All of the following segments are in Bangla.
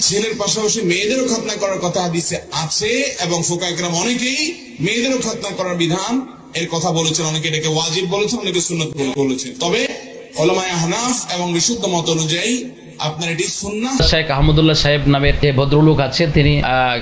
ছেলের পাশাপাশি মেয়েদেরও খাতনা করার কথা হাদিসে আছে এবং ফোকাইকরাম অনেকেই মেয়েদেরও খাতনা করার বিধান এর কথা বলেছেন। অনেকে এটাকে ওয়াজিব বলেছেন, অনেকে সুন্নত বলেছেন। তবে ওলামায় আহনাফ এবং বিশুদ্ধ মত অনুযায়ী আপনার এটি সুন্না শেখ আহমদুল্লাহ সাহেব নামের যে ভদ্রলোক আছেন তিনি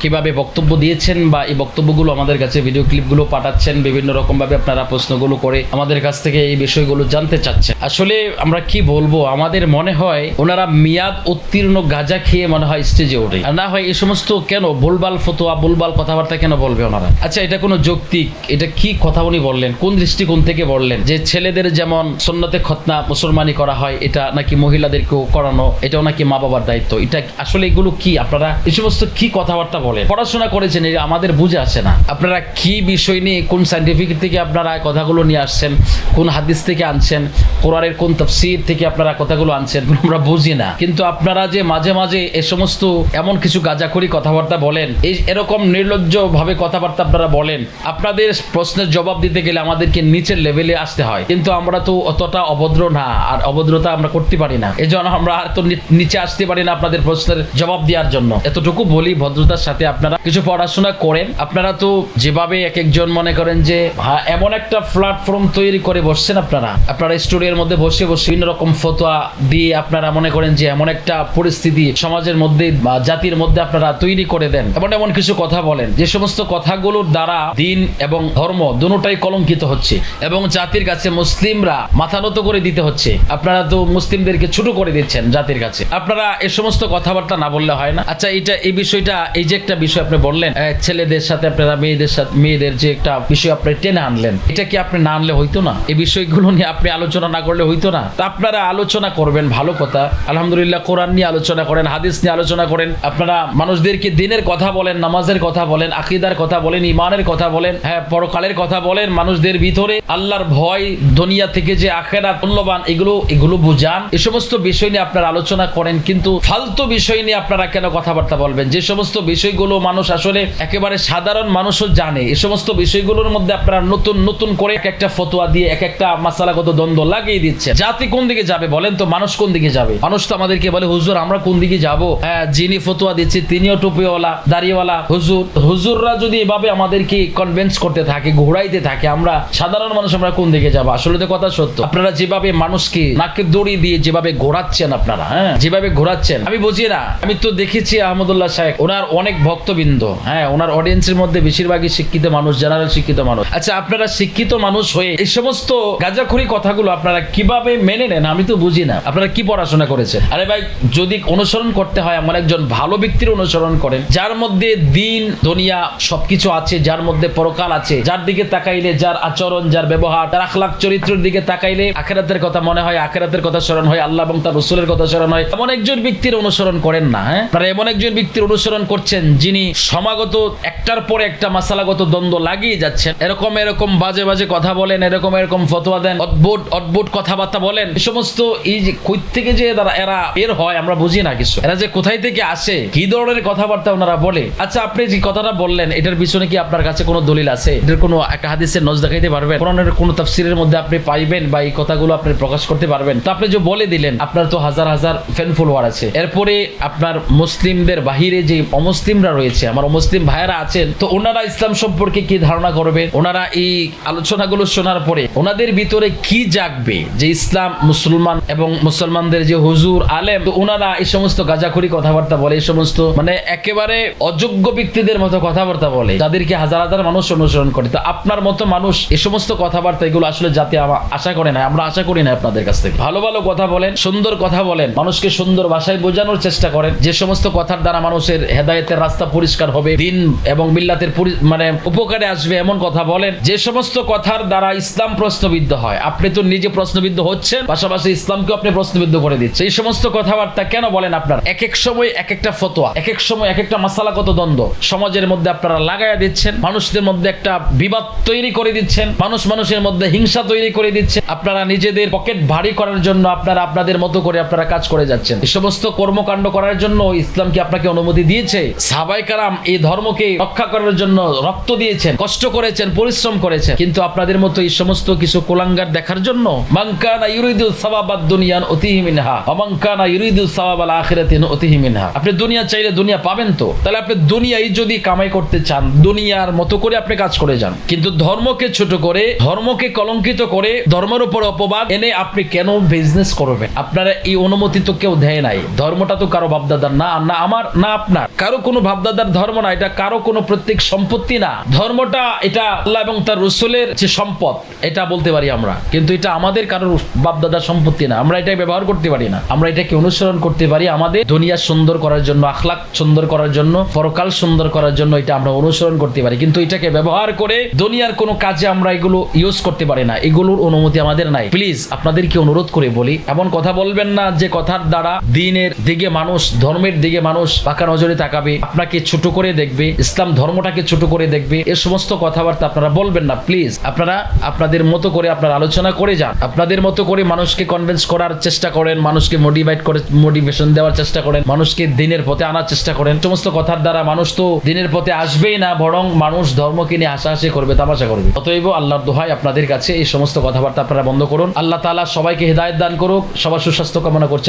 কীভাবে বক্তব্য দিয়েছেন বা এই বক্তব্যগুলো আমাদের কাছে ভিডিও ক্লিপগুলো পাঠাচ্ছেন, বিভিন্ন রকম ভাবে আপনারা প্রশ্নগুলো করে আমাদের কাছ থেকে এই বিষয়গুলো জানতে চাচ্ছেন। আসলে আমরা কি বলব, আমাদের মনে হয় ওনারা মিয়াদ উত্তীর্ণ গাঁজা খেয়ে মনে হয় স্টেজে ওঠে। না হয় এই সমস্ত কেন ভুলবাল ফতোয়া ভুলবাল কথাবার্তা কেন বলবে ওনারা? আচ্ছা এটা কোনো যৌক্তিক? এটা কি কথা উনি বললেন? কোন দৃষ্টিকোণ থেকে বললেন? যে ছেলেদের যেমন সন্ন্যতে খতনা মুসলমানি করা হয়, এটা নাকি মহিলাদেরকেও করানো এটাও নাকি মা বাবার দায়িত্ব। এটা আসলে এগুলো কি? আপনারা এই সমস্ত কি কথাবার্তা বলেন? পড়াশোনা করেছেন আমাদের বুঝে আসে না। আপনারা কি বিষয় নিয়ে, কোন সাইন্টিফিক থেকে আপনারা কথাগুলো নিয়ে আসছেন? কোন হাদিস থেকে আনছেন? কোরআনের কোন তফসির থেকে আপনারা কথাগুলো আনছেন? আমরা বুঝি না। কিন্তু আপনারা যে মাঝে মাঝে এ সমস্ত এমন কিছু গাঁজাখড়ি কথাবার্তা বলেন এই এরকম নির্লজ্জ ভাবে কথাবার্তা আপনারা বলেন, আপনাদের প্রশ্নের জবাব দিতে গেলে আমাদেরকে নিচের লেভেলে আসতে হয়। কিন্তু আমরা তো অতটা অভদ্র না, আর অভদ্রতা আমরা করতে পারি না। এই জন্য আমরা তো নি- নিচে আসতে পারি না আপনাদের প্রশ্নের জবাব দেওয়ার জন্য। এতটুকু বলি ভদ্রতার সাথে আপনারা কিছু পড়াশোনা করেন। আপনারা তো যেভাবে এক একজন মনে করেন যে হ্যাঁ, এমন একটা প্ল্যাটফর্ম তৈরি করে বসছেন আপনারা। আপনারা স্টুডিওর মধ্যে বসে বসে বিভিন্ন রকম ফতোয়া দিয়ে আপনারা মনে করেন যে এমন একটা পরিস্থিতি সমাজের মধ্যে বা জাতির মধ্যে আপনারা তৈরি করে দেন। এমন এমন কিছু কথা বলেন। যে সমস্ত কথাগুলোর দ্বারা দিন এবং ধর্ম দুটোটাই কলঙ্কিত হচ্ছে এবং জাতির কাছে মুসলিমরা মাথা নত করে দিতে হচ্ছে। আপনারা তো মুসলিমদেরকে ছোট করে দিচ্ছেন জাতির কাছে। আপনারা এ সমস্ত কথাবার্তা না বললে হয় না। আচ্ছা এটা, এই বিষয়টা, এই যে একটা বিষয় আপনি বললেন ছেলেদের সাথে আপনারা মেয়েদের সাথে, মেয়েদের যে একটা বিষয় আপনি টেনে আনলেন, এটা কি আপনি না আনলে হইতো না? এই বিষয়গুলো নিয়ে আপনি আলোচনা না করলে হইতো না? তা আপনারা আলোচনা করবেন, ভালো কথা। আলহামদুলিল্লাহ, কোরআন নিয়ে আলোচনা করেন, হাদিস নিয়ে আলোচনা করেন। আপনারা মানুষদেরকে দিনের কথা বলেন, নামাজের কথা বলেন, আকিদার কথা বলেন ইমানের কথা বলেন হ্যাঁ পরকালের কথা বলেন, মানুষদের ভিতরে আল্লাহর ভয়, দুনিয়া থেকে যে আখেরা মূল্যবান, এগুলো এগুলো বুঝান। এই সমস্ত বিষয় নিয়ে আপনারা আলোচনা করেন, কিন্তু ফালতু বিষয় নিয়ে আপনারা কেন কথাবার্তা বলবেন? যে সমস্ত বিষয়গুলো মানুষ আসলে একেবারে সাধারণ মানুষও জানে, এ সমস্ত বিষয়গুলোর মধ্যে আপনারা নতুন নতুন করে এক একটা ফতোয়া দিয়ে এক একটা মাসালাগত দ্বন্দ্ব লাগিয়ে দিচ্ছে জাতি কোন দিকে যাবে বলেন তো? মানুষ কোন দিকে যাবে? মানুষ তো আমাদেরকে বলে, হুজুর, আমরা কোন দিকে যাব? হ্যাঁ যিনি ফতোয়া দিচ্ছে তিনিও টুপিওয়ালা, দাড়িওয়ালা। হুজুর, হুজুররা যদি এভাবে আমাদেরকে কনভিন্স করতে থাকে, ঘোরাইতে থাকে, আমরা সাধারণ মানুষ আমরা কোন দিকে যাব? আসলে তো কথা সত্য। আপনারা যেভাবে মানুষকে নাকে দড়ি দিয়ে যেভাবে ঘোরাচ্ছেন আপনারা হ্যাঁ যেভাবে ঘোরাচ্ছেন। আমি বুঝি না। আমি তো দেখেছি আহমদুল্লাহ সাহেব, ওনার অনেক ভক্তবৃন্দ হ্যাঁ ওনার অডিয়েন্সের মধ্যে বেশিরভাগই শিক্ষিত মানুষ জেনারেল শিক্ষিত মানুষ। আচ্ছা আপনারা শিক্ষিত মানুষ হয়ে এই সমস্ত গাঁজাখড়ি কথাগুলো আপনারা কীভাবে মেনে নেন, আমি তো বুঝি না। আপনারা কি পড়াশোনা করেছেন? আরে ভাই, যদি অনুসরণ করতে হয় আমার একজন ভালো ব্যক্তির অনুসরণ করেন, যার মধ্যে দিন, দুনিয়া সবকিছু আছে, যার মধ্যে পরকাল আছে, যার দিকে তাকাইলে যার আচরণ, যার ব্যবহার, তার আখলাক চরিত্রের দিকে তাকাইলে আখেরাতের কথা মনে হয়, আখেরাতের কথা স্মরণ হয়, আল্লাহ এবং তার রসুলের কথা স্মরণ হয় এমন একজন ব্যক্তির অনুসরণ করেন না হ্যাঁ? আপনারা এমন একজন ব্যক্তির অনুসরণ করছেন যিনি সমাগত একটার পরে একটা মাসালাগত দ্বন্দ্ব লাগিয়ে যাচ্ছেন। এরকম এরকম বাজে বাজে কথা বলেন, এরকম এরকম ফতোয়া দেন, অদ্ভুত অদ্ভুত কথাবার্তা বলেন। এই সমস্ত এই যে কই থেকে যে এরা- এরা বের হয়, আমরা বুঝি না কিছু। এরা যে কোথায় থেকে আসে, কি ধরনের কথাবার্তা ওনারা বলে? আচ্ছা আপনি যে কথাটা বললেন, এটার পিছনে কি আপনার কাছে কোনো দলিল আছে? এটার কোনো একটা হাদিসের নজ দেখাইতে পারবেন? কোরআনের কোনো তাফসিরের মধ্যে আপনি পাইবেন বা এই কথাগুলো আপনি প্রকাশ করতে পারবেন? তো আপনি যে বলে দিলেন, আপনার তো হাজার হাজার ফ্যান ফলোয়ার আছে। এরপরে আপনার মুসলিমদের বাহিরে যে অমুসলিমরা রয়েছে, আমার অমুসলিম ভাইয়েরা আছেন, তো ওনারা ইসলাম সম্পর্কে কি ধারণা করবেন ওনারা এই আলোচনাগুলো শোনার পরে ওনাদের ভিতরে কি জাগবে? যে ইসলাম মুসলমান এবং মুসলমানদের যে হুজুর, আলেম, তো ওনারা এই সমস্ত গাজাখুরি কথাবার্তা বলে, এই সমস্ত মানে একেবারে অযোগ্য ব্যক্তিদের মতো কথাবার্তা বলে, যাদেরকে হাজার হাজার মানুষ অনুসরণ করে। তো আপনার মতো মানুষ এই সমস্ত কথাবার্তা এগুলো আসলে আমা- আশা করে না আমরা আশা করি না আপনাদের কাছ থেকে। ভালো ভালো কথা বলেন, সুন্দর কথা বলেন মানুষকে সুন্দর ভাষায় বোঝানোর চেষ্টা করেন। যে সমস্ত কথার দ্বারা মানুষের হেদায়েতের রাস্তা পরিষ্কার হবে, দিন এবং মিল্লাতের মানে উপকারে আসবে এমন কথা বলেন। যে সমস্ত কথার দ্বারা ইসলাম প্রশ্নবিদ্ধ হয়। আপনি তো নিজে প্রশ্নবিদ্ধ হচ্ছেন, পাশাপাশি ইসলামকে আপনি প্রশ্নবিদ্ধ করে দিচ্ছেন। এই সমস্ত কথাবার্তা কেন বলেন আপনার? এক এক সময় এক একটা ফতোয়া এক এক সময় এক একটা মাসালাগত দ্বন্দ্ব সমাজের মধ্যে আপনারা লাগাইয়া দিচ্ছেন, মানুষদের মধ্যে একটা বিবাদ তৈরি করে দিচ্ছেন, মানুষ মানুষের মধ্যে হিংসা তৈরি করে দিচ্ছে আপনারা নিজেদের পকেট ভারী করার জন্য আপনারা আপনাদের মতো করে আপনারা কাজ করে যাচ্ছেন। এই সমস্ত কর্মকাণ্ড করার জন্য ইসলাম কি আপনাকে অনুমতি দিয়েছে? সাহাবাই কারাম এই ধর্মকে রক্ষা করার জন্য রক্ত দিয়েছেন, কষ্ট করেছেন, পরিশ্রম করেছেন। কিন্তু আপনাদের মতো এই সমস্ত কিছু কোলাঙ্গার দেখার জন্য মাঙ্কানা ইউরিদু সাবাবাদ দুনিয়ান অতিহি মিনহা অমাঙ্কানা ইউরিদু সাবাবাল আখিরাতিন অতিহি মিনহা। আপনি দুনিয়া চাইলে দুনিয়া পাবেন তো? তাহলে আপনি দুনিয়ায় যদি কামাই করতে চান, দুনিয়ার মতো করে আপনি কাজ করে যান। কিন্তু ধর্মকে ছোট করে, ধর্মকে কলঙ্কিত করে, ধর্মের উপর অপবাদ এনে আপনি কেন বিজনেস করবেন? আপনারা এই অনুমতি তো কেউ দেয় নাই। ধর্মটা তো কারও বাপদাদার না না আমার, না আপনার। কারও কোনো বাপদাদার ধর্ম না, এটা কারও কোনো প্রত্যেক সম্পত্তি না। ধর্মটা এটা আল্লাহ এবং তার রসুলের যে সম্পদ, এটা বলতে পারি আমরা। কিন্তু এটা আমাদের কারোর বাপদাদার সম্পত্তি না। আমরা এটা ব্যবহার করতে পারি না। আমরা এটাকে অনুসরণ করতে পারি আমাদের দুনিয়া সুন্দর করার জন্য আখলাক সুন্দর করার জন্য, পরকাল সুন্দর করার জন্য, এটা আমরা অনুসরণ করতে পারি। কিন্তু এটাকে ব্যবহার করে দুনিয়ার কোনো কাজে আমরা এগুলো ইউজ করতে পারি না। এগুলোর অনুমতি আমাদের নাই। প্লিজ আপনাদেরকে অনুরোধ করে বলি, এমন কথা বলবেন না যে কথার দ্বারা দিনের দিকে মানুষ, ধর্মের দিকে মানুষ পাকা নজরে তাকাবে, আপনাকে ছোট করে দেখবে, ইসলাম ধর্মটাকে ছোট করে দেখবে, এ সমস্ত কথাবার্তা আপনারা বলবেন না প্লিজ আপনারা আপনাদের মতো করে আপনারা আলোচনা করে যান। আপনাদের মতো করে মানুষকে কনভিন্স করার চেষ্টা করেন, মানুষকে মোটিভেট করে মোটিভেশন দেওয়ার চেষ্টা করেন, মানুষকে দিনের পথে আনার চেষ্টা করেন। সমস্ত কথার দ্বারা মানুষ তো দিনের পথে আসবেই না, বরং মানুষ ধর্মকে নিয়ে হাসাহাসি করবে, তামাশা করবে। অতএব আল্লাহর দোহাই আপনাদের কাছে এই সমস্ত কথাবার্তা আপনারা বন্ধ করুন। আল্লাহ তাআলা সবাইকে হেদায়েত দান করুক, সবার সুস্বাস্থ্য কামনা করছে।